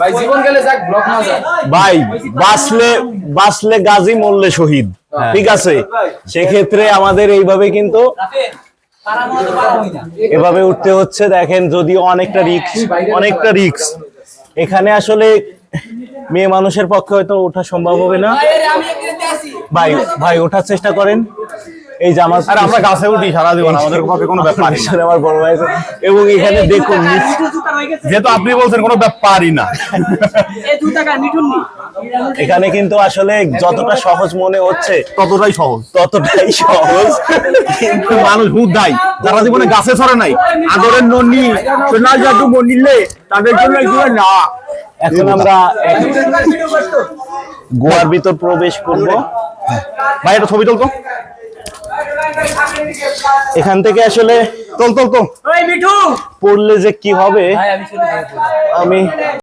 ভাই জীবন গেলে যাক ব্লক না যায় ভাই বাঁচলে বাঁচলে গাজী মরলে শহীদ। ঠিক আছে? সেক্ষেত্রে আমাদের এইভাবে কিন্তু এভাবে উঠতে হচ্ছে। দেখেন যদিও অনেকটা রিক্স অনেকটা রিক্স। এখানে আসলে মেয়ে মানুষের পক্ষে হয়তো ওঠা সম্ভব হবে না। ভাই ভাই ওঠার চেষ্টা করেন। এই যে আমার আর আমরা গাছে উঠি সারা জীবন আমাদের পক্ষে কোনো ব্যাপারই না আমার বড় ভাই আছে। এবং এখানে দেখুন যেহেতু আপনি বলছেন কোনো ব্যাপারই না। এখানে কিন্তু আসলে যতটা সহজ মনে হচ্ছে ততটাই সহজ। ততটাই সহজ। কিন্তু মানুষ বুদ্ধাই যারা জীবনে গাছে ছড়ে নাই আদরের ননি সোনা জাদু মনিলে তাদের জন্য এগুলো না। এখন আমরা গোয়ার ভিতর প্রবেশ করব। ভাই এটা ছবি তুলতো? এখান থেকে আসলে তল তল তো পড়লে যে কি হবে আমি